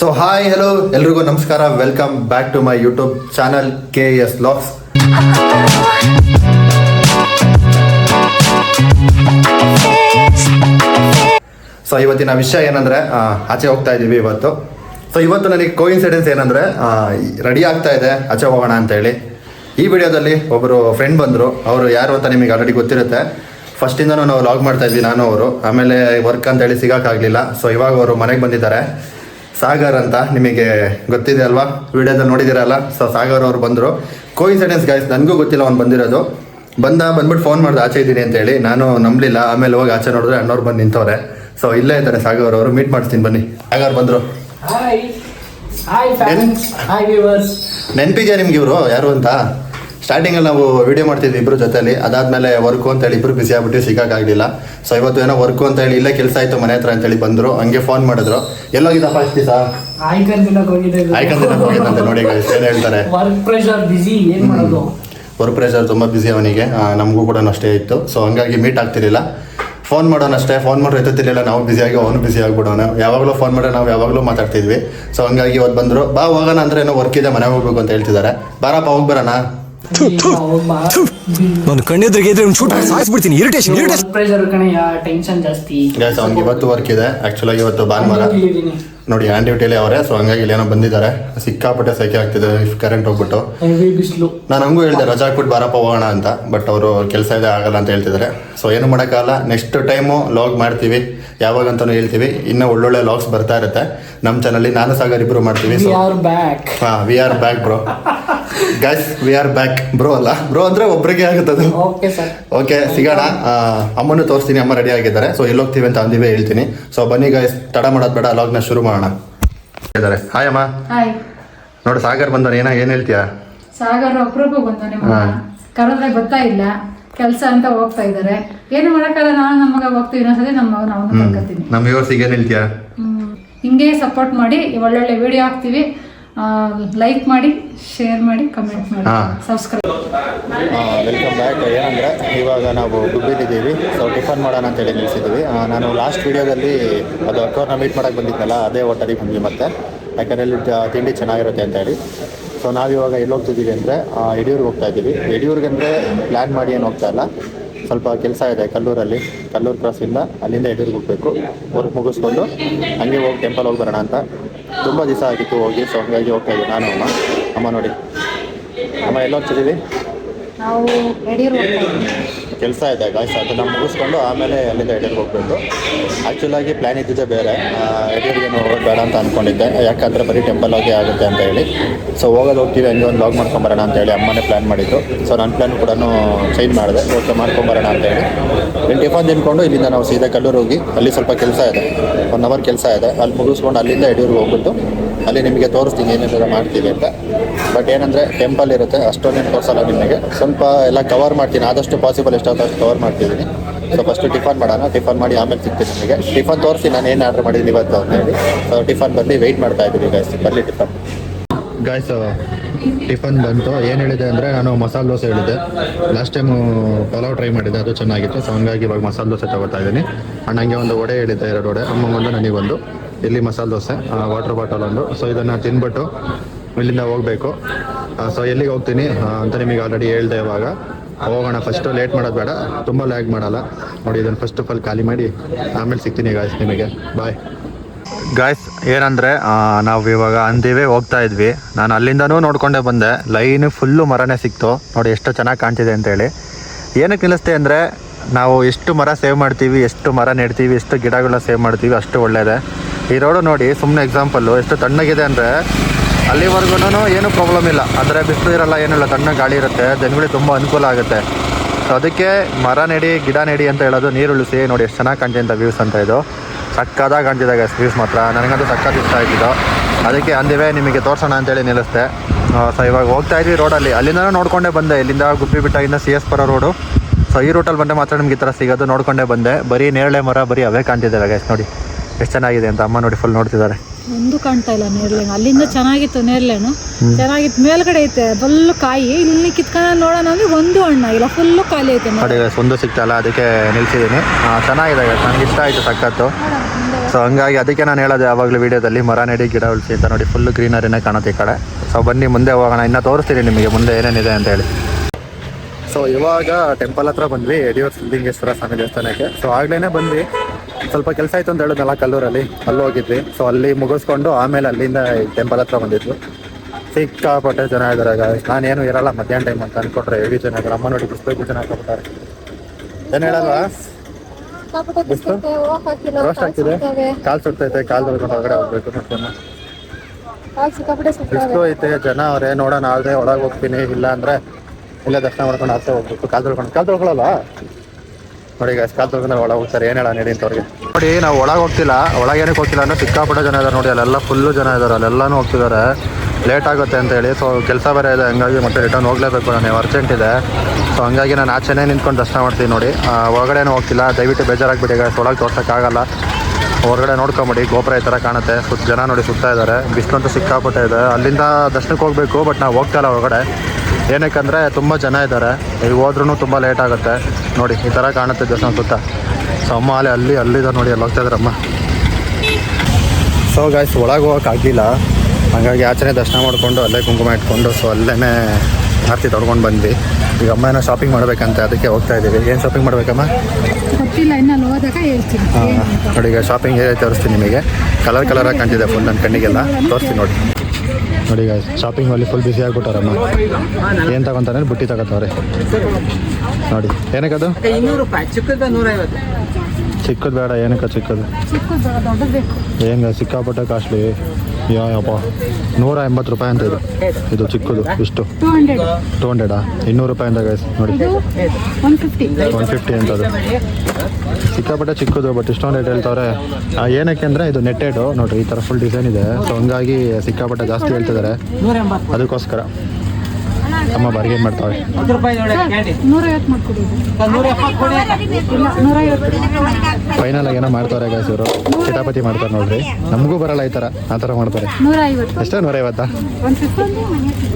So hi hello ಎಲ್ರಿಗೂ ನಮಸ್ಕಾರ. Welcome back to my YouTube channel K S locks so ಇವತ್ತಿನ ವಿಷಯ ಏನಂದ್ರೆ ಆಚೆ ಹೋಗ್ತಾ ಇದ್ದೀವಿ ಇವತ್ತು. ಸೊ ಇವತ್ತು ನನಗೆ ಕೋಇನ್ಸಿಡೆನ್ಸ್ ಏನಂದ್ರೆ ರೆಡಿ ಆಗ್ತಾ ಇದೆ, ಆಚೆ ಹೋಗೋಣ ಅಂತ ಹೇಳಿ. ಈ ವಿಡಿಯೋದಲ್ಲಿ ಒಬ್ಬರು ಫ್ರೆಂಡ್ ಬಂದರು. ಅವರು ಯಾರು ಅಂತ ನಿಮಗೆ ಆಲ್ರೆಡಿ ಗೊತ್ತಿರುತ್ತೆ. ಫಸ್ಟಿಂದನೂ ನಾವು ಲಾಗ್ ಮಾಡ್ತಾ ಇದ್ವಿ, ನಾನು, ಅವರು. ಆಮೇಲೆ ವರ್ಕ್ ಅಂತ ಹೇಳಿ ಸಿಗೋಕ್ಕಾಗಲಿಲ್ಲ ಸೊ ಇವಾಗ ಅವರು ಮನೆಗೆ ಬಂದಿದ್ದಾರೆ. ಸಾಗರ್ ಅಂತ ನಿಮಗೆ ಗೊತ್ತಿದೆ ಅಲ್ವಾ? ವಿಡಿಯೋದಲ್ಲಿ ನೋಡಿದಿರಲ್ಲ? ಸೊ ಸಾಗರ್ ಅವರು ಬಂದರು. ಕೋಇನ್ಸಿಡೆನ್ಸ್ ಗಾಯ್ಸ್ ನನಗೂ ಗೊತ್ತಿಲ್ಲ ಅವ್ನು ಬಂದಿರೋದು. ಬಂದ ಬಂದ್ಬಿಟ್ಟು ಫೋನ್ ಮಾಡಿದೆ ಆಚೆ ಇದ್ದೀನಿ ಅಂತೇಳಿ ನಾನು ನಂಬಲಿಲ್ಲ. ಆಮೇಲೆ ಹೋಗಿ ಆಚೆ ನೋಡಿದ್ರೆ ಅಣ್ಣವ್ರು ಬಂದು ನಿಂತವ್ರೆ. ಸೊ ಇಲ್ಲೇ ಇದ್ದಾರೆ ಸಾಗರ್ ಅವರು. ಮೀಟ್ ಮಾಡಿಸ್ತೀನಿ ಬನ್ನಿ. ಸಾಗರ್ ಬಂದರು. ನೆನಪಿದೆಯಾ ನಿಮ್ಗೆ ಇವರು? ಯಾರು ಅಂತ? ಸ್ಟಾರ್ಟಿಂಗಲ್ಲಿ ನಾವು ವಿಡಿಯೋ ಮಾಡ್ತಿದ್ವಿ ಇಬ್ರು ಜೊತೆಲಿ. ಅದಾದ್ಮೇಲೆ ವರ್ಕು ಅಂತ ಹೇಳಿ ಇಬ್ರು ಬಿಸಿ ಆಗ್ಬಿಟ್ಟು ಸಿಗೋಕ್ಕಾಗಲಿಲ್ಲ ಸೊ ಇವತ್ತು ಏನೋ ವರ್ಕು ಅಂತ ಹೇಳಿ ಇಲ್ಲೇ ಕೆಲಸ ಆಯ್ತು ಮನೆ ಹತ್ರ ಅಂತೇಳಿ ಬಂದರು. ಹಂಗೆ ಫೋನ್ ಮಾಡಿದ್ರು. ಎಲ್ಲೋಗಿದ್ದಪ್ಪ ಇಷ್ಟು ದಿವಸ? ಆಯ್ಕನ್ ಹೋಗಿದ್ದಂತೆ ನೋಡಿ ಏನ್ ಹೇಳ್ತಾರೆ? ವರ್ಕ್ ಪ್ರೆಷರ್ ಬಿಸಿ ತುಂಬ ಬ್ಯುಸಿ ಅವನಿಗೆ. ನಮಗೂ ಕೂಡ ಅಷ್ಟೇ ಇತ್ತು. ಸೊ ಹಂಗಾಗಿ ಮೀಟ್ ಆಗ್ತಿರ್ಲಿಲ್ಲ. ಫೋನ್ ಮಾಡೋಣ ಅಷ್ಟೇ. ಫೋನ್ ಮಾಡ್ರೆ ಎತ್ತುತ್ತಿರಲಿಲ್ಲ. ನಾವು ಬ್ಯುಸಿಯಾಗಿ ಅವನು ಬ್ಯುಸಿ ಆಗ್ಬಿಡೋಣ ಯಾವಾಗಲೂ ಫೋನ್ ಮಾಡಿದ್ರೆ ನಾವು ಯಾವಾಗಲೂ ಮಾತಾಡ್ತಿದ್ವಿ. ಸೊ ಹಂಗಾಗಿ ಇವತ್ತು ಬಂದರು ಬಾ ಹೋಗೋಣ ಅಂದ್ರೆ ಏನೋ ವರ್ಕ್ ಇದೆ ಮನೆ ಹೋಗ್ಬೇಕು ಅಂತ ಹೇಳ್ತಿದ್ದಾರೆ. ಬಾರಪ್ಪ ಹೋಗಿ ಬರೋಣ. ನಾನು ಕಣ್ಣೆದ್ರಿಗೆ ಇದ್ರೆ ಒಂದು ಶೂಟ್ ಸಾಯಿಸ್ಬಿಡ್ತೀನಿ. ಇರಿಟೇಷನ್ ಇರಿಟೇಷನ್ ಪ್ರೆಷರ್ ಕಣಯ್ಯ ಟೆನ್ಷನ್ ಜಾಸ್ತಿ. ಗೈಸ್ ಅವ್ನಿಗೆ ಇವತ್ತು ವರ್ಕ್ ಇದೆ. ಆ್ಯಕ್ಚುಲಾಗಿ ಇವತ್ತು ಭಾನುವಾರ. ನೋಡಿ ಹ್ಯಾಂಡ್ ಡ್ಯೂಟಿಲಿ ಅವರೇ ಸೊ ಹಂಗಾಗಿ ಇಲ್ಲೇನೋ ಬಂದಿದ್ದಾರೆ. ಸಿಕ್ಕಾಪಟ್ಟೆ ಸೈಕೆ ಆಗ್ತಿದೆ ಇಫ್ ಕರೆಂಟ್ ಹೋಗ್ಬಿಟ್ಟು. ಬಿಸಿಲು. ನಾನು ಹಂಗೂ ಹೇಳಿದೆ ರಜಾ ಹಾಕ್ಬಿಟ್ಟು ಬಾರಪ್ಪ ಹೋಗೋಣ ಅಂತ. ಬಟ್ ಅವರು ಕೆಲಸ ಇದೆ ಆಗಲ್ಲ ಅಂತ ಹೇಳ್ತಿದ್ದಾರೆ. ಸೊ ಏನು ಮಾಡೋಕ್ಕಾಗಲ್ಲ. ನೆಕ್ಸ್ಟ್ ಟೈಮು ಲಾಗ್ ಮಾಡ್ತೀವಿ. ಯಾವಾಗಂತಲೂ ಹೇಳ್ತೀವಿ ಇನ್ನೂ ಒಳ್ಳೊಳ್ಳೆ ಲಾಗ್ಸ್ ಬರ್ತಾ ಇರುತ್ತೆ. ನಮ್ಮ ಚಾನಲ್ಲಿ ನಾನು ಸಾಗರ್ ಇಬ್ಬರು ಮಾಡ್ತೀವಿ ಸೊ ವಿ ಆರ್ ಬ್ಯಾಕ್ ಹಾಂ we are back bro guys we are back bro ಅಲ್ಲ? ಬ್ರೋ ಅಂದರೆ ಒಬ್ಬರಿಗೆ ಆಗುತ್ತೆ ಅದು ಓಕೆ ಸರ್ ಓಕೆ ಸಿಗೋಣ ಅಮ್ಮನ್ನು ಅಮ್ಮನೂ ತೋರಿಸ್ತೀನಿ ಅಮ್ಮ ರೆಡಿ ಆಗಿದ್ದಾರೆ. ಸೊ ಎಲ್ಲಿ ಹೋಗ್ತೀವಿ ಅಂತ ಅಂದಿವೆ ಹೇಳ್ತೀನಿ. ಸೊ ಬನ್ನಿ ಗೈಸ್ ತಡ ಮಾಡೋದು ಬೇಡ ಲಾಗ್ನ ಶುರು ಮಾಡೋಣ. ಇದ್ದಾರೆ. ಹಾಯ್ ಅಮ್ಮ. ಹಾಯ್ ನೋಡಿ ಸಾಗರ್ ಬಂದವನು ಏನ ಏನು ಹೇಳ್ತೀಯಾ? ಸಾಗರ್ ಅಪರೂಪ ಬಂದಾನೆ ಹಾ. ಕರೆದ್ರೆ ಗೊತ್ತಾ ಇಲ್ಲ. ಕೆಲಸ ಅಂತ ಹೋಗ್ತಾ ಇದ್ದಾರೆ. ಏನು ಮಾಡೋಕ್ಕಲ್ಲ ನಾನು ನಮ್ಮ ಮಗ ಹೋಗ್ತೀವಿ ಇನ್ನೊಂದ್ಸತಿ ನಮ್ಮ ಮಗ ನಾವು ಕರ್ಕೊತೀನಿ. ನಮ್ಮ ವ್ಯೂವರ್ಸಿಗೆ ಏನು ಹೇಳ್ತೀಯಾ. ಹಿಂಗೆ ಸಪೋರ್ಟ್ ಮಾಡಿ ಒಳ್ಳೊಳ್ಳೆ ವಿಡಿಯೋ ಹಾಕ್ತೀವಿ. ಲೈಕ್ ಮಾಡಿ ಶೇರ್ ಮಾಡಿ ಕಮೆಂಟ್ ಮಾಡಿ. ಹಾ. ಸಬ್ಸ್ಕ್ರೈಬ್ ವೆಲ್ಕಮ್ ಬ್ಯಾಕ್ ಏನಂದರೆ ಇವಾಗ ನಾವು ಗುಬ್ಬಿಲಿದ್ದೀವಿ ಸೊ ಟಿಫನ್ ಮಾಡೋಣ ಅಂತೇಳಿ ನಿಲ್ಲಿಸಿದ್ವಿ ಆ, ನಾನು ಲಾಸ್ಟ್ ವಿಡಿಯೋದಲ್ಲಿ ಅದು ಅಕ್ಕವ್ರನ್ನ ಮೀಟ್ ಮಾಡೋಕ್ಕೆ ಬಂದಿದ್ದಲ್ಲ ಅದೇ ಹೋಟೆಲಿಗೆ ಬಂದ್ವಿ ಮತ್ತೆ. ಯಾಕಂದರೆ ಇಲ್ಲಿ ತಿಂಡಿ ಚೆನ್ನಾಗಿರುತ್ತೆ ಅಂತ ಹೇಳಿ. ಸೊ ನಾವಿವಾಗ ಎಲ್ಲಿ ಹೋಗ್ತಿದ್ದೀವಿ ಅಂದರೆ ಯಡಿಯೂರಿಗೆ ಹೋಗ್ತಾ ಇದ್ದೀವಿ ಯಡಿಯೂರಿಗೆ ಅಂದರೆ ಪ್ಲ್ಯಾನ್ ಮಾಡಿ ಏನು ಹೋಗ್ತಾ ಇಲ್ಲ. ಸ್ವಲ್ಪ ಕೆಲಸ ಇದೆ ಕಲ್ಲೂರಲ್ಲಿ, ಕಲ್ಲೂರು ಕ್ರಾಸಿಂದ ಅಲ್ಲಿಂದ ಯಡಿಯೂರಿಗೆ ಹೋಗಬೇಕು. ವರ್ಕ್ ಮುಗಿಸ್ಕೊಂಡು ಹಂಗೆ ಹೋಗಿ ಟೆಂಪಲ್ ಹೋಗಿ ಬರೋಣ ಅಂತ. ತುಂಬ ದಿವಸ ಆಗಿತ್ತು ಹೋಗಿ ಸೊ ಹಂಗಾಗಿ ಹೋಗ್ತಾ ಇದ್ದೀವಿ ನಾನು, ಅಮ್ಮ ಅಮ್ಮ ನೋಡಿ. ಅಮ್ಮ, ಎಲ್ಲಿ ಹೋಗ್ತಿದ್ದೀವಿ ನಾವು ಯಡಿಯೂರು ಕೆಲಸ ಇದೆ ಗಾಯ್ಸ್ ಅದನ್ನು ಮುಗಿಸ್ಕೊಂಡು ಆಮೇಲೆ ಅಲ್ಲಿಂದ ಎಡಿಯರ್ಗೆ ಹೋಗಬೇಕು. ಆ್ಯಕ್ಚುಲಾಗಿ ಪ್ಲ್ಯಾನ್ ಇದ್ದಿದ್ದೆ ಬೇರೆ. ಯಡಿಯೂರಿಗೆ ಹೋಗೋದು ಬೇಡ ಅಂತ ಅಂದ್ಕೊಂಡಿದ್ದೆ ಯಾಕಂದರೆ ಬರೀ ಟೆಂಪಲ್ ಹೋಗಿ ಆಗುತ್ತೆ ಅಂತ ಹೇಳಿ. ಸೊ ಹೋಗೋದು ಹೋಗ್ತೀವಿ ಹಂಗೆ ಒಂದು ಲಾಗ್ ಮಾಡ್ಕೊಂಬರೋಣ ಅಂತ ಹೇಳಿ ಅಮ್ಮನೇ ಪ್ಲ್ಯಾನ್ ಮಾಡಿದ್ದು. ಸೊ ನನ್ನ ಪ್ಲ್ಯಾನ್ ಕೂಡ ಚೇಂಜ್ ಮಾಡಿದೆ. ಓಕೆ ಮಾಡ್ಕೊಂಬರೋಣ ಅಂತ ಹೇಳಿ. ಇಲ್ಲಿ ಟಿಫನ್ ತಿನ್ಕೊಂಡು ಇಲ್ಲಿಂದ ನಾವು ಸೀದಾ ಕಲ್ಲೂರು ಹೋಗಿ ಅಲ್ಲಿ ಸ್ವಲ್ಪ ಕೆಲಸ ಇದೆ. ಒನ್ ಅವರ್ ಕೆಲಸ ಇದೆ. ಅಲ್ಲಿ ಮುಗಿಸ್ಕೊಂಡು ಅಲ್ಲಿಂದ ಯಡಿಯೂರಿಗೆ ಹೋಗ್ಬಿಟ್ಟು ಅಲ್ಲಿ ನಿಮಗೆ ತೋರಿಸ್ತೀನಿ ಏನೇನೆಲ್ಲ ಮಾಡ್ತೀವಿ ಅಂತ. ಬಟ್ ಏನಂದರೆ ಟೆಂಪಲ್ ಇರುತ್ತೆ ಅಷ್ಟೊಂದೇನು ತೋರಿಸಲ್ಲ ನಿಮಗೆ. ಸ್ವಲ್ಪ ಎಲ್ಲ ಕವರ್ ಮಾಡ್ತೀನಿ, ಆದಷ್ಟು ಪಾಸಿಬಲ್ ಎಷ್ಟಾಗುತ್ತೆ ಅಷ್ಟು ಕವರ್ ಮಾಡ್ತಿದ್ದೀನಿ. ಸೊ ಫಸ್ಟು ಟಿಫನ್ ಮಾಡೋಣ ಟಿಫನ್ ಮಾಡಿ ಆಮೇಲೆ ಸಿಗ್ತೀನಿ ನಿಮಗೆ. ಟಿಫನ್ ತೋರಿಸಿ ನಾನು ಏನು ಆರ್ಡರ್ ಮಾಡಿದ್ದೀನಿ ಇವತ್ತು ಅಂತ ಹೇಳಿ. ಸೊ ಟಿಫನ್ ಬಂದು ವೆಯ್ಟ್ ಮಾಡ್ತಾ ಇದ್ದೀನಿ ಗಾಯ್ಸ್ ಬರಲಿ ಟಿಫನ್ ಗಾಯ್ಸ್ ಟಿಫನ್ ಬಂತು. ಏನು ಹೇಳಿದೆ ಅಂದರೆ ನಾನು ಮಸಾಲೆ ದೋಸೆ ಹೇಳಿದ್ದೆ. ಲಾಸ್ಟ್ ಟೈಮು ಪಲಾವ್ ಟ್ರೈ ಮಾಡಿದ್ದೆ, ಅದು ಚೆನ್ನಾಗಿತ್ತು. ಸೊ ಹಂಗಾಗಿ ಇವಾಗ ಮಸಾಲೆ ದೋಸೆ ತಗೋತಾ ಇದ್ದೀನಿ. ಅಣ್ಣಂಗೆ ಒಂದು ವಡೆ ಹೇಳಿದ್ದೆ, ಎರಡು ವಡೆ. ಅಮ್ಮಗೊಂದು, ನನಗೊಂದು. ಇಲ್ಲಿ ಮಸಾಲೆ ದೋಸೆ ವಾಟರ್ ಬಾಟಲ್ ಒಂದು. ಸೊ ಇದನ್ನು ತಿನ್ಬಿಟ್ಟು ಇಲ್ಲಿಂದ ಹೋಗಬೇಕು. ಸೊ ಎಲ್ಲಿಗೆ ಹೋಗ್ತೀನಿ ಅಂತ ನಿಮಗೆ ಆಲ್ರೆಡಿ ಹೇಳ್ದೆ ಇವಾಗ. ಹೋಗೋಣ ಫಸ್ಟು ಲೇಟ್ ಮಾಡೋದು ಬೇಡ. ತುಂಬ ಲ್ಯಾಗ್ ಮಾಡಲ್ಲ. ನೋಡಿ, ಇದನ್ನು ಫಸ್ಟ್ ಆಫ್ ಆಲ್ ಖಾಲಿ ಮಾಡಿ ಆಮೇಲೆ ಸಿಗ್ತೀನಿ ಗಾಯ್ಸ್ ನಿಮಗೆ. ಬಾಯ್ ಗಾಯ್ಸ್ ಏನಂದರೆ ನಾವು ಇವಾಗ ಅಂದಿವೆ, ಹೋಗ್ತಾ ಇದ್ವಿ. ನಾನು ಅಲ್ಲಿಂದನೂ ನೋಡ್ಕೊಂಡೆ ಬಂದೆ. ಲೈನ್ ಫುಲ್ಲು ಮರನೇ ಸಿಕ್ತು. ನೋಡಿ, ಎಷ್ಟು ಚೆನ್ನಾಗಿ ಕಾಣ್ತಿದೆ ಅಂತೇಳಿ ಏನಕ್ಕೆ ನಿಲ್ಲಿಸ್ತೆ ಅಂದರೆ, ನಾವು ಎಷ್ಟು ಮರ ಸೇವ್ ಮಾಡ್ತೀವಿ, ಎಷ್ಟು ಮರ ನೆಡ್ತೀವಿ, ಎಷ್ಟು ಗಿಡಗಳನ್ನ ಸೇವ್ ಮಾಡ್ತೀವಿ, ಅಷ್ಟು ಒಳ್ಳೆಯದೇ ಈ ರೋಡು ನೋಡಿ ಸುಮ್ಮನೆ ಎಕ್ಸಾಂಪಲ್ಲು ಎಷ್ಟು ತಣ್ಣಗಿದೆ ಅಂದರೆ ಅಲ್ಲಿವರೆಗೂ ಏನೂ ಪ್ರಾಬ್ಲಮ್ ಇಲ್ಲ. ಅಂದರೆ ಬಿಸಿಲು ಇರಲ್ಲ, ಏನಿಲ್ಲ ತಣ್ಣ ಗಾಳಿ ಇರುತ್ತೆ, ಜನಗಳಿಗೆ ತುಂಬ ಅನುಕೂಲ ಆಗುತ್ತೆ. ಸೊ ಅದಕ್ಕೆ ಮರ ನೆಡಿ, ಗಿಡ ನೆಡಿ ಅಂತ ಹೇಳೋದು, ನೀರು ಉಳಿಸಿ ನೋಡಿ ಎಷ್ಟು ಚೆನ್ನಾಗಿ ಕಾಣ್ತಿದೆ ಅಂತ ವ್ಯೂಸ್ ಅಂತ ಇದು. ಸಕ್ಕದಾಗಿ ಕಾಣ್ತಿದೆ ಗಸ್ ವ್ಯೂಸ್ ಮಾತ್ರ. ನನಗಂತೂ ಸಕ್ಕತ್ತು ಇಷ್ಟ ಆಯ್ತಿದ್ದು ಅದಕ್ಕೆ ಅಂದಿವೆ, ನಿಮಗೆ ತೋರಿಸೋಣ ಅಂತೇಳಿ ನಿಲ್ಲಿಸ್ದೆ. ಸೊ ಇವಾಗ ಹೋಗ್ತಾ ಇದ್ವಿ ರೋಡಲ್ಲಿ. ಅಲ್ಲಿಂದ ನೋಡ್ಕೊಂಡೇ ಬಂದೆ. ಇಲ್ಲಿಂದ Gubbi ಬಿಟ್ಟಾಗಿಂದ C S Pura road. So ಈ ರೂಟಲ್ಲಿ ಬಂದರೆ ಮಾತ್ರ ನಿಮ್ಗೆ ಈ ಥರ ಸಿಗೋದು ನೋಡ್ಕೊಂಡೇ ಬಂದೆ. ಬರೀ ನೇರಳೆ ಮರ, ಬರೀ ಅವೇ ಕಾಣ್ತಿದ್ದಾವೆ ಗೈಸ್ ನೋಡಿ. ಎಷ್ಟು ಚೆನ್ನಾಗಿದೆ ಅಂತ ಅಮ್ಮ ನೋಡಿ ಫುಲ್ ನೋಡ್ತಿದ್ದಾರೆ. ಒಂದು ಕಾಣ್ತಾ ಇಲ್ಲ ನೇರ್ಲೆಣ್ಣು ಅಲ್ಲಿಂದ ಚೆನ್ನಾಗಿತ್ತು ನೇರ್ಲೆಣ್ಣು ಚೆನ್ನಾಗಿತ್ತು. ಮೇಲ್ಗಡೆ ಐತೆ ಫುಲ್ ಕಾಯಿ. ಇಲ್ಲಿ ಕಿತ್ಕೊಂಡು ನೋಡೋಣ ಅಂದ್ರೆ ಒಂದು ಹಣ್ಣು ಇಲ್ಲ ಫುಲ್ಲು ಖಾಲಿ ಐತೆ. ನೋಡಿ ಒಂದು ಸಿಗ್ತಲ್ಲ ಅದಕ್ಕೆ ನಿಲ್ಸಿದ್ದೀನಿ. ಚೆನ್ನಾಗಿದೆ ನಂಗೆ ನನಗೆ ಇಷ್ಟ ಆಯಿತು ಸಕ್ಕತ್ತು ಸೊ ಸೊ ಹಂಗಾಗಿ ಅದಕ್ಕೆ ನಾನು ಹೇಳೋದು ಯಾವಾಗಲೂ ವೀಡಿಯೋದಲ್ಲಿ ಮರ ನೆಡಿ ಗಿಡ ಉಳಿಸಿ ಅಂತ ನೋಡಿ ಫುಲ್ ಗ್ರೀನರಿನೇ ಕಾಣುತ್ತೆ ಈ ಕಡೆ. ಸೊ ಬನ್ನಿ ಮುಂದೆ ಹೋಗೋಣ. ಇನ್ನೂ ತೋರಿಸ್ತೀನಿ ನಿಮಗೆ ಮುಂದೆ ಏನೇನಿದೆ ಅಂತ ಹೇಳಿ. ಸೊ ಇವಾಗ ಟೆಂಪಲ್ ಹತ್ರ ಬಂದ್ವಿ. ಯಡಿಯೂರು ಸಿದ್ಧಲಿಂಗೇಶ್ವರ ಸ್ವಾಮಿ ದೇವಸ್ಥಾನಕ್ಕೆ. ಸೊ ಆಗ್ಲೇ ಬಂದ್ವಿ. ಸ್ವಲ್ಪ ಕೆಲಸ ಆಯ್ತು ಅಂತ ಹೇಳಿದ್ನಲ್ಲ ಕಲ್ಲೂರಲ್ಲಿ. ಅಲ್ಲಿ ಹೋಗಿದ್ವಿ. ಸೊ ಅಲ್ಲಿ ಮುಗಿಸ್ಕೊಂಡು ಆಮೇಲೆ ಅಲ್ಲಿಂದ ಟೆಂಪಲ್ ಹತ್ರ ಬಂದಿದ್ವಿ. ಸಿಕ್ಕಾಪಟ್ಟೆ ಜನ ಇದ್ದಾರೆ. ನಾನೇನು ಇರಲ್ಲ. ಮಧ್ಯಾಹ್ನ ಟೈಮ್ ಅಂತ ಅನ್ಕೊಂಡ್ರೆ ಹೆವಿ ಜನ ಅಮ್ಮ ನೋಡಿ ಬಿಸ್ಬೇಕು ಜನ ಹಾಕೋಬಿಟ್ಟಾರೆ. ಏನು ಹೇಳಲ್ವಾ? ರೋಸ್ಟ್ ಆಗ್ತಿದೆ. ಕಾಲು ಸುಡ್ತೈತೆ. ಕಾಲು ತೊಳ್ಕೊಂಡು ಹೊರಗಡೆ ಹೋಗ್ಬೇಕು ನೋಡ್ಕೊಂಡು ಬಿಸ್ಲು ಐತೆ. ಜನ ಅವ್ರೆ, ನೋಡೋಣ. ಆದ್ರೆ ಒಳಗೆ ಹೋಗ್ತೀನಿ. ಇಲ್ಲ ಅಂದ್ರೆ ಇಲ್ಲೇ ದರ್ಶನ ಮಾಡ್ಕೊಂಡು ಆಚೆ ಹೋಗ್ಬೇಕು. ಕಾಲ್ ತೊಳ್ಕೊಂಡು. ಕಾಲ್ ತೊಳ್ಕೊಳ್ಳಲ್ಲ? ನೋಡಿ ಈಗ ಕಾಲ್ ನಾವು ಒಳಗೆ ಹೋಗ್ತಾರೆ. ಏನು ಹೇಳ ಅಂತವ್ರಿಗೆ ನೋಡಿ, ನಾವು ಒಳಗೆ ಹೋಗ್ತಿಲ್ಲ. ಒಳಗೇನಕ್ಕೆ ಹೋಗ್ತಿಲ್ಲ ಅಂದ್ರೆ ಸಿಕ್ಕಾಪಟ್ಟೆ ಜನ ಇದ್ದಾರೆ ನೋಡಿ, ಅಲ್ಲೆಲ್ಲ ಫುಲ್ಲು ಜನ ಇದ್ದಾರೆ ಅಲ್ಲೆಲ್ಲಾನು ಹೋಗ್ತಿದ್ದಾರೆ. ಲೇಟ್ ಆಗುತ್ತೆ ಅಂತ ಹೇಳಿ. ಸೊ ಕೆಲಸ ಬೇರೆ ಇದೆ, ಹಂಗಾಗಿ ಮತ್ತೆ ರಿಟರ್ನ್ ಹೋಗ್ಲೇಬೇಕು ನಾನು. ಅರ್ಜೆಂಟ್ ಇದೆ. ಸೊ ಹಂಗಾಗಿ ನಾನು ಆಚೆನೇ ನಿಂತ್ಕೊಂಡು ದರ್ಶನ ಮಾಡ್ತೀನಿ ನೋಡಿ. ಒಳಗಡೆನೂ ಹೋಗ್ತಿಲ್ಲ. ದಯವಿಟ್ಟು ಬೇಜಾರಾಗ್ಬಿಡಿ ಈಗ ಒಳಗೆ ತೋರ್ಸೋಕ್ಕಾಗಲ್ಲ. ಹೊರಗಡೆ ನೋಡ್ಕೊಂಬಿಡಿ, ಗೋಪುರ ಈ ಥರ ಕಾಣುತ್ತೆ. ಸುತ್ತ ಜನ ನೋಡಿ ಸುತ್ತಾ ಇದ್ದಾರೆ. ಬಿಸಿಲಂತೂ ಸಿಕ್ಕಾಪಟ್ಟೆ ಇದೆ. ಅಲ್ಲಿಂದ ದರ್ಶನಕ್ಕೆ ಹೋಗಬೇಕು ಬಟ್ ನಾವು ಹೋಗ್ತಾ ಇಲ್ಲ ಹೊರಗಡೆ. ಏನಕ್ಕಂದರೆ ತುಂಬ ಜನ ಇದ್ದಾರೆ. ಈಗ ಹೋದ್ರೂ ತುಂಬ ಲೇಟ್ ಆಗುತ್ತೆ. ನೋಡಿ ಈ ಥರ ಕಾಣುತ್ತೆ ದೇವಸ್ಥಾನ ಸುತ್ತ ಸೊ ಅಮ್ಮ ಅಲ್ಲಿ ಅಲ್ಲಿ ಅಲ್ಲಿದ್ದಾರೆ ನೋಡಿ ಅಲ್ಲಿ ಹೋಗ್ತಾ ಇದ್ದಾರೆ ಅಮ್ಮ ಸೊ ಗಾಯ್ಸ್ ಒಳಗೆ ಹೋಗೋಕ್ಕಾಗಲಿಲ್ಲ ಹಾಗಾಗಿ ಆಚೆನೇ ದರ್ಶನ ಮಾಡಿಕೊಂಡು ಅಲ್ಲೇ ಕುಂಕುಮ ಇಟ್ಕೊಂಡು ಸೊ ಅಲ್ಲೇ ಆರತಿ ತೊಡ್ಕೊಂಡು ಬಂದ್ವಿ. ಈಗ ಅಮ್ಮ ಏನೋ ಶಾಪಿಂಗ್ ಮಾಡಬೇಕಂತೆ ಅದಕ್ಕೆ ಹೋಗ್ತಾ ಇದ್ದೀವಿ. ಏನು ಶಾಪಿಂಗ್ ಮಾಡಬೇಕಮ್ಮ? ನೋಡಿ ಈಗ ಶಾಪಿಂಗ್ ಹೇಗೆ ತೋರಿಸ್ತೀನಿ ನಿಮಗೆ. ಕಲರ್ ಕಲರಾಗಿ ಕಾಣ್ತಿದೆ ಫುಲ್ ನನ್ನ ಕಣ್ಣಿಗೆಲ್ಲ. ತೋರಿಸ್ತೀನಿ ನೋಡಿ. ನೋಡಿ ಈಗ ಶಾಪಿಂಗ್ ಅಲ್ಲಿ ಫುಲ್ ಬಿಸಿ ಆಗ್ಬಿಟ್ಟಾರಮ್ಮ ಏನು ತಗೊಂತಾನೆ ಬುಟ್ಟಿ ತಗೋತಾವ್ರೆ. ನೋಡಿ ಏನಕ್ಕದು ಚಿಕ್ಕದ್ ರೂಪಾಯಿ ಚಿಕ್ಕದ ನೂರೈವತ್ತು. ಚಿಕ್ಕದು ಬೇಡ ಏನಕ್ಕ ಚಿಕ್ಕದು? ಹೆಂಗ ಸಿಕ್ಕಾಪಟ್ಟೆ ಕಾಸ್ಟ್ಲಿ ಯಾಯಪ್ಪ ನೂರ ಎಂಬತ್ತು ರೂಪಾಯಿ ಅಂತ ಇದು. ಇದು ಚಿಕ್ಕದು ಇಷ್ಟು. ಟೂ ಹಂಡ್ರೆಡ್ ಇನ್ನೂರು ರೂಪಾಯಿ ಅಂತ ಗೈಸ್ ನೋಡಿ. ಒನ್ ಫಿಫ್ಟಿ ಅಂತ ಅದು ಸಿಕ್ಕಾಪಟ್ಟೆ ಚಿಕ್ಕದು ಬಟ್ ಇಷ್ಟೊಂದು ರೇಟ್ ಹೇಳ್ತಾವ್ರೆ. ಏನಕ್ಕೆ ಅಂದರೆ ಇದು ನೆಟ್ಟೆಡು ನೋಡ್ರಿ ಈ ಥರ ಫುಲ್ ಡಿಸೈನ್ ಇದೆ. ಸೊ ಹಂಗಾಗಿ ಸಿಕ್ಕಾಪಟ್ಟೆ ಜಾಸ್ತಿ ಹೇಳ್ತಿದ್ದಾರೆ. ಅದಕ್ಕೋಸ್ಕರ. ಅಮ್ಮ ಬಾರ್ಗೇನ್ ಮಾಡ್ತಾವೆ ಫೈನಲ್ ಆಗಿ ಏನೋ ಮಾಡ್ತಾರೆ ಗಾಯ್ಸ್ ಇವರು. ಚಿಟಾಪತಿ ಮಾಡ್ತಾರೆ ನೋಡ್ರಿ. ನಮಗೂ ಬರಲ್ಲ ಈ ಥರ ಆ ಥರ ಮಾಡ್ತಾರೆ. ಎಷ್ಟೇ ನೂರೈವತ್ತಾ?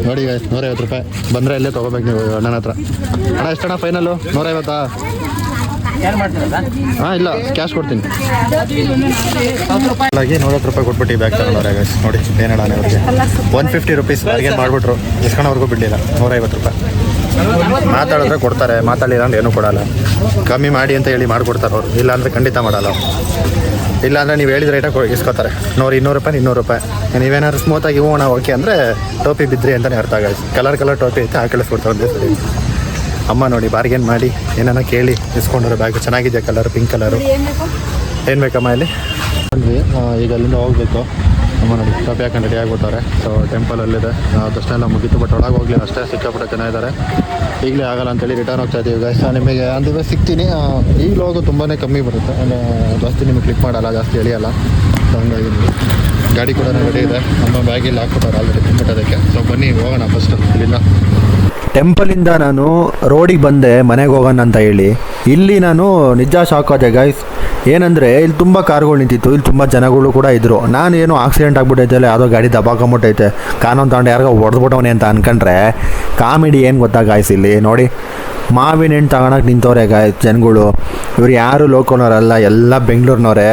ನೋಡಿ ಗಾಯ್ಸ್ ನೂರೈವತ್ತು ರೂಪಾಯಿ. ಬಂದರೆ ಇಲ್ಲೇ ತಗೋಬೇಕು ನೀವು ಅಣ್ಣನ ಹತ್ರ. ಅಣ್ಣ ಎಷ್ಟಣ್ಣ ಫೈನಲ್ಲು ನೂರೈವತ್ತಾ? ಹಾಂ ಇಲ್ಲ ಕ್ಯಾಶ್ ಕೊಡ್ತೀನಿ. ನೂರತ್ತು ರೂಪಾಯಿ ಕೊಟ್ಬಿಟ್ಟು ಬ್ಯಾಗ್ ತಗೊಂಡವ್ರೆ ಗೈಸ್ ನೋಡಿ ಏನು ಹೇಳೋಣ ಅವ್ರಿಗೆ. ಒನ್ ಫಿಫ್ಟಿ ರುಪೀಸ್ ಬಾರ್ಗೇನ್ ಮಾಡಿಬಿಟ್ರು. ಇಸ್ಕೊಂಡವ್ರಿಗೂ ಬಿಡಲಿಲ್ಲ ನೂರೈವತ್ತು ರೂಪಾಯಿ. ಮಾತಾಡಿದ್ರೆ ಕೊಡ್ತಾರೆ ಮಾತಾಡಿಲ್ಲ ಅಂದ್ರೆ ಏನೂ ಕೊಡಲ್ಲ. ಕಮ್ಮಿ ಮಾಡಿ ಅಂತ ಹೇಳಿ ಮಾಡಿಕೊಡ್ತಾರೆ ಅವರು. ಇಲ್ಲ ಅಂದರೆ ಖಂಡಿತ ಮಾಡಲ್ಲ ಇಲ್ಲಾಂದರೆ ಇಲ್ಲ ಅಂದರೆ ನೀವು ಹೇಳಿದ ರೇಟಾಗಿ ಇಸ್ಕೋತಾರೆ. ನೂರು ಇನ್ನೂರು ರೂಪಾಯಿ ಇನ್ನೂರು ರೂಪಾಯಿ. ನೀವೇನಾದ್ರು ಸ್ಮೂತಾಗಿ ಹೋಗೋಣ ಓಕೆ ಅಂದರೆ ಟೋಪಿ ಬಿದ್ರಿ ಅಂತಲೇ ಅರ್ಥ ಆಗಲ್ಲ ಕಲರ್ ಕಲರ್ ಟೋಪಿ ಐತೆ ಆ ಕಳಿಸ್ಕೊಡ್ತಾರೆ ಒಂದೇ ಸರಿ. ಅಮ್ಮ ನೋಡಿ ಬಾರ್ಗೇನ್ ಮಾಡಿ ಏನಾನ ಕೇಳಿ ಇಸ್ಕೊಂಡ್ರೆ ಬ್ಯಾಗ್ ಚೆನ್ನಾಗಿದೆ ಕಲರ್ ಪಿಂಕ್ ಕಲರು ಏನು ಬೇಕಮ್ಮ ಇಲ್ಲಿ? ಬಂದ್ವಿ ಈಗ ಅಲ್ಲಿಂದ ಹೋಗಬೇಕು. ಅಮ್ಮ ನೋಡಿ ಟೋಪಿ ಹಾಕೊಂಡು ರೆಡಿ ಆಗಿಬಿಟ್ಟವ್ರೆ. ಸೊ ಟೆಂಪಲ್ ಅಲ್ಲಿದೆ. ಅದಷ್ಟೇ ದರ್ಶನ ಎಲ್ಲ ಮುಗಿತು ಬಟ್ ಒಳಗೆ ಹೋಗ್ಲಿ ಅಷ್ಟೇ. ಸಿಕ್ಕಾಪಟ್ಟೆ ಜನ ಇದ್ದಾರೆ ಈಗಲೇ ಆಗಲ್ಲ ಅಂತೇಳಿ ರಿಟರ್ನ್ ಹೋಗ್ತಾ ಇದ್ದೀವಿ ಗೈಸ್ ನಿಮಗೆ ಅಂದಿವೆ ಸಿಗ್ತೀನಿ. ಈ ಈಗಲೂ ತುಂಬಾನೇ ತುಂಬಾ ಕಮ್ಮಿ ಬರುತ್ತೆ. ಅಂದರೆ ಜಾಸ್ತಿ ನಿಮಗೆ ಕ್ಲಿಕ್ ಮಾಡಲ್ಲ ಜಾಸ್ತಿ ಎಳಿಯಲ್ಲ. ಸೊ ಹಂಗಾಗಿ ಗಾಡಿ ಕೂಡ ರೆಡಿ ಇದೆ. ನಮ್ಮ ಬ್ಯಾಗಿಲ್ಲಿ ಹಾಕ್ಬಿಟ್ಟಾರೆ ಆಲ್ರೆಡಿ ಅದಕ್ಕೆ ಸೊ ಬನ್ನಿ ಹೋಗೋಣ ಫಸ್ಟ್ ಇಲ್ಲಿಂದ ಟೆಂಪಲಿಂದ ನಾನು ರೋಡಿಗೆ ಬಂದೆ, ಮನೆಗೆ ಹೋಗೋಣ ಅಂತ ಹೇಳಿ. ಇಲ್ಲಿ ನಾನು ನಿಜ ಶಾಕ್ ಆದೆ ಗೈಸ್ ಏನಂದರೆ, ಇಲ್ಲಿ ತುಂಬ ಕಾರ್ಗಳು ನಿಂತಿತ್ತು. ಇಲ್ಲಿ ತುಂಬ ಜನಗಳು ಕೂಡ ಇದ್ದರು ನಾನು ಏನು ಆಕ್ಸಿಡೆಂಟ್ ಆಗಿಬಿಟ್ಟೈತೆ ಅಲ್ಲ ಯಾವುದೋ ಗಾಡಿ ದಬಾಕೊಂಬಿಟ್ಟೈತೆ ಕಾನೂನು ತಗೊಂಡು ಯಾರಿಗೋ ಹೊಡೆದ್ಬಿಟ್ಟವನೇ ಅಂತ ಅನ್ಕೊಂಡ್ರೆ ಕಾಮಿಡಿ ಏನು ಗೊತ್ತಾ ಗಾಯ್ಸ್ ಇಲ್ಲಿ? ನೋಡಿ. ಮಾವಿನ ಹಣ್ಣು ತಗೊಳಕ್ಕೆ ನಿಂತವ್ರೆ ಗಾಯ್ಸ್ ಜನಗಳು. ಇವ್ರು ಯಾರು ಲೋಕಲ್ನವರಲ್ಲ ಎಲ್ಲ ಬೆಂಗಳೂರಿನವ್ರೆ.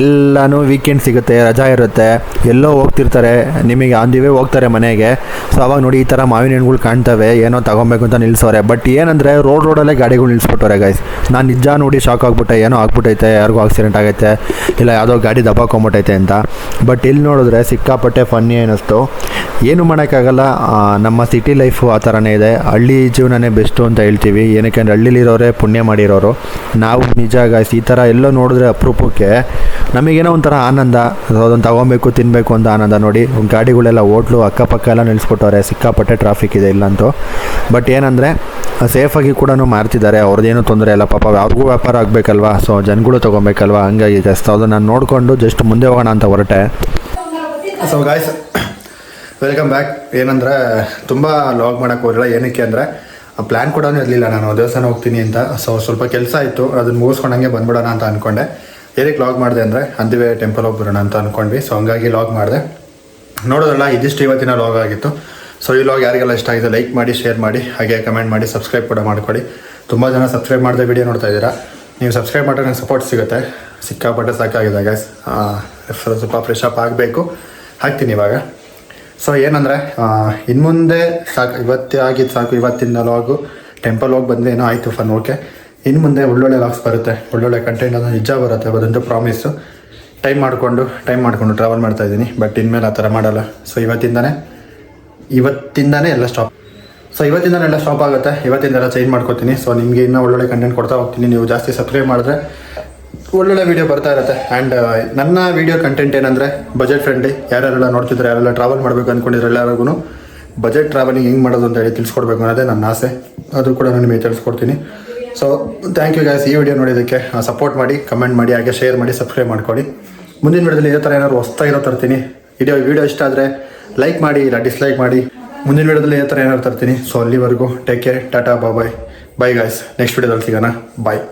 ಎಲ್ಲನೂ ವೀಕೆಂಡ್ ಸಿಗುತ್ತೆ, ರಜಾ ಇರುತ್ತೆ. ಎಲ್ಲೋ ಹೋಗ್ತಿರ್ತಾರೆ, ನಿಮಗೆ ಅಂದಿವೇ ಹೋಗ್ತಾರೆ ಮನೆಗೆ. ಸೊ ಅವಾಗ ನೋಡಿ ಈ ಥರ ಮಾವಿನ ಹಣ್ಣುಗಳು ಕಾಣ್ತವೆ, ಏನೋ ತಗೊಬೇಕು ಅಂತ ನಿಲ್ಸೋರೆ ಬಟ್ ಏನಂದರೆ ರೋಡ್ ರೋಡಲ್ಲೇ ಗಾಡಿಗಳು ನಿಲ್ಲಿಸ್ಬಿಟ್ಟವ್ರೆ ಗಾಯ್ಸ್ ನಾನು ನಿಜ ನೋಡಿ ಶಾಕ್ ಆಗ್ಬಿಟ್ಟೆ, ಏನೋ ಆಗ್ಬಿಟ್ಟೈತೆ, ಯಾರಿಗೂ ಆಕ್ಸಿಡೆಂಟ್ ಆಗೈತೆ, ಇಲ್ಲ ಯಾವುದೋ ಗಾಡಿ ದಬ್ಬಾಕೊಂಬಿಟ್ಟೈತೆ ಅಂತ. ಬಟ್ ಇಲ್ಲಿ ನೋಡಿದ್ರೆ ಸಿಕ್ಕಾಪಟ್ಟೆ ಫನ್ನಿ ಅನ್ನಿಸ್ತು. ಏನು ಮಾಡೋಕ್ಕಾಗಲ್ಲ ನಮ್ಮ ಸಿಟಿ ಲೈಫು ಆ ಥರನೇ ಇದೆ. ಹಳ್ಳಿ ಜೀವನನೇ ಬೆಸ್ಟು ಅಂತ ಹೇಳ್ತೀವಿ. ಏನಕ್ಕೆ ಅಂದರೆ ಹಳ್ಳಿಲಿರೋರೇ ಪುಣ್ಯ ಮಾಡಿರೋರು. ನಾವು ನಿಜ ಗಾಯ್ಸ್ ಈ ಥರ ಎಲ್ಲೋ ನೋಡಿದ್ರೆ ಅಪರೂಪಕ್ಕೆ ನಮಗೇನೋ ಒಂಥರ ಆನಂದ. ಅದೊಂದು ತಗೊಬೇಕು ತಿನ್ನಬೇಕು ಅಂತ ಆನಂದ ನೋಡಿ. ಗಾಡಿಗಳೆಲ್ಲ ಹೋಟ್ಲು ಅಕ್ಕಪಕ್ಕ ಎಲ್ಲ ನಿಲ್ಲಿಸ್ಬಿಟ್ಟವ್ರೆ ಸಿಕ್ಕಾಪಟ್ಟೆ ಟ್ರಾಫಿಕ್ ಇದೆ ಇಲ್ಲಂತೂ. ಬಟ್ ಏನಂದರೆ ಸೇಫಾಗಿ ಕೂಡ ಮಾರ್ತಿದ್ದಾರೆ ಅವ್ರದ್ದೇನು ತೊಂದರೆ ಇಲ್ಲ. ಪಾಪ ಅವ್ರಿಗೂ ವ್ಯಾಪಾರ ಆಗಬೇಕಲ್ವಾ? ಸೊ ಜನಗಳು ತೊಗೊಬೇಕಲ್ವಾ? ಹಂಗಾಗಿ ಜಸ್ಟ್ ಅದನ್ನು ನಾನು ನೋಡಿಕೊಂಡು ಜಸ್ಟ್ ಮುಂದೆ ಹೋಗೋಣ ಅಂತ ಹೊರಟೆ. ಸೊ ಗಾಯ್ಸ್ ವೆಲ್ಕಮ್ ಬ್ಯಾಕ್ ಏನಂದರೆ, ತುಂಬ ಲಾಗ್ ಮಾಡೋಕ್ಕೆ ಹೋಗಿಲ್ಲ ಏನಕ್ಕೆ ಅಂದರೆ ಪ್ಲ್ಯಾನ್ ಕೂಡ ಇರಲಿಲ್ಲ. ನಾನು ದೇವಸ್ಥಾನ ಹೋಗ್ತೀನಿ ಅಂತ ಸೊ ಸ್ವಲ್ಪ ಕೆಲಸ ಆಯಿತು ಅದನ್ನ ಮುಗಿಸ್ಕೊಂಡಂಗೆ ಬಂದ್ಬಿಡೋಣ ಅಂತ ಅಂದ್ಕೊಂಡೆ ಏನಕ್ಕೆ ಲಾಗ್ ಮಾಡಿದೆ ಅಂದರೆ ಅಂದಿವೆ ಟೆಂಪಲ್ ಹೋಗ್ಬಿಡೋಣ ಅಂತ ಅಂದ್ಕೊಂಡ್ವಿ ಸೊ ಹಂಗಾಗಿ ಲಾಗ್ ಮಾಡಿದೆ. ನೋಡೋದಲ್ಲ ಇದಿಷ್ಟು ಇವತ್ತಿನ ಲಾಗ್ ಆಗಿತ್ತು. ಸೊ ಈ ಲಾಗ್ ಯಾರಿಗೆಲ್ಲ ಇಷ್ಟ ಆಗಿದೆ ಲೈಕ್ ಮಾಡಿ ಶೇರ್ ಮಾಡಿ, ಹಾಗೆ ಕಮೆಂಟ್ ಮಾಡಿ ಸಬ್ಸ್ಕ್ರೈಬ್ ಕೂಡ ಮಾಡ್ಕೊಡಿ. ತುಂಬ ಜನ ಸಬ್ಸ್ಕ್ರೈಬ್ ಮಾಡಿದೆ ವಿಡಿಯೋ ನೋಡ್ತಾ ಇದ್ದೀರಾ. ನೀವು ಸಬ್ಸ್ಕ್ರೈಬ್ ಮಾಡಿದ್ರೆ ನಂಗೆ ಸಪೋರ್ಟ್ ಸಿಗುತ್ತೆ. ಸಿಕ್ಕಾಪಟ್ಟೆ ಸಾಕಾಗಿದೆ ಗೈಸ್ ಸ್ವಲ್ಪ ಫ್ರೆಶ್ ಅಪ್ ಆಗಬೇಕು. ಹಾಕ್ತೀನಿ ಇವಾಗ. ಸೊ ಏನಂದರೆ ಇನ್ನು ಮುಂದೆ ಸಾಕು, ಇವತ್ತೇ ಆಗಿದ್ದು ಸಾಕು ಇವತ್ತಿನ ಲಾಗು ಟೆಂಪಲ್ ಹೋಗಿ ಬಂದರೆ ಏನೋ ಆಯಿತು ಫನ್ ಓಕೆ ಇನ್ನು ಮುಂದೆ ಒಳ್ಳೊಳ್ಳೆ ಲಾಗ್ಸ್ ಬರುತ್ತೆ, ಒಳ್ಳೊಳ್ಳೆ ಕಂಟೆಂಟ್ ಅದು ನಿಜ ಬರುತ್ತೆ ಅದೊಂದು ಪ್ರಾಮಿಸು ಟೈಮ್ ಮಾಡಿಕೊಂಡು ಟೈಮ್ ಮಾಡಿಕೊಂಡು ಟ್ರಾವೆಲ್ ಮಾಡ್ತಾ ಇದ್ದೀನಿ ಬಟ್ ಇನ್ಮೇಲೆ ಆ ಥರ ಮಾಡಲ್ಲ. ಸೊ ಇವತ್ತಿಂದನೇ ಇವತ್ತಿಂದನೇ ಎಲ್ಲ ಸ್ಟಾಪ್ ಸೊ ಇವತ್ತಿಂದನೇ ಎಲ್ಲ ಸ್ಟಾಪ್ ಆಗುತ್ತೆ, ಇವತ್ತಿಂದೆಲ್ಲ ಚೇಂಜ್ ಮಾಡ್ಕೊತೀನಿ. ಸೊ ನಿಮಗೆ ಇನ್ನೂ ಒಳ್ಳೊಳ್ಳೆ ಕಂಟೆಂಟ್ ಕೊಡ್ತಾ ಹೋಗ್ತೀನಿ. ನೀವು ಜಾಸ್ತಿ ಸಬ್ಸ್ಕ್ರೈಬ್ ಮಾಡಿದ್ರೆ ಒಳ್ಳೊಳ್ಳೆ ವೀಡಿಯೋ ಬರ್ತಾ ಇರುತ್ತೆ. ಆ್ಯಂಡ್ ನನ್ನ ವೀಡಿಯೋ ಕಂಟೆಂಟ್ ಏನಂದರೆ ಬಜೆಟ್ ಫ್ರೆಂಡ್ಲಿ ಯಾರ್ಯಾರೆಲ್ಲ ನೋಡ್ತಿದ್ರೆ ಯಾರೆಲ್ಲ ಟ್ರಾವೆಲ್ ಮಾಡಬೇಕು ಅಂದ್ಕೊಂಡಿದ್ರೆ ಎಲ್ಲರಿಗೂ ಬಜೆಟ್ ಟ್ರಾವೆಲಿಂಗ್ ಹೆಂಗೆ ಮಾಡೋದು ಅಂತ ಹೇಳಿ ತಿಳಿಸ್ಕೊಡ್ಬೇಕು ಅನ್ನೋದೇ ನನ್ನ ಆಸೆ. ಅದು ಕೂಡ ನಾನು ನಿಮಗೆ ತಿಳಿಸ್ಕೊಡ್ತೀನಿ. ಸೊ ಥ್ಯಾಂಕ್ ಯು ಗಾಯ್ಸ್ ಈ ವಿಡಿಯೋ ನೋಡಿದ್ದಕ್ಕೆ. ಸಪೋರ್ಟ್ ಮಾಡಿ ಕಮೆಂಟ್ ಮಾಡಿ, ಹಾಗೆ ಶೇರ್ ಮಾಡಿ ಸಬ್ಸ್ಕ್ರೈಬ್ ಮಾಡ್ಕೊಳ್ಳಿ. ಮುಂದಿನ ವಿಡಿಯೋದಲ್ಲಿ ಇದೇ ಥರ ಏನಾದ್ರು ಹೊಸ್ತಾಗಿರೋ ತರ್ತೀನಿ. ವಿಡಿಯೋ ವಿಡಿಯೋ ಇಷ್ಟ ಆದರೆ ಲೈಕ್ ಮಾಡಿ, ಇಲ್ಲ ಡಿಸ್ಲೈಕ್ ಮಾಡಿ. ಮುಂದಿನ ವಿಡಿಯೋದಲ್ಲಿ ಇದೇ ಥರ ಏನಾದ್ರು ತರ್ತೀನಿ. ಸೊ ಅಲ್ಲಿವರೆಗೂ take care tata bye bye guys next ವಿಡಿಯೋದಲ್ಲಿ ಸಿಗೋಣ. ಬಾಯ್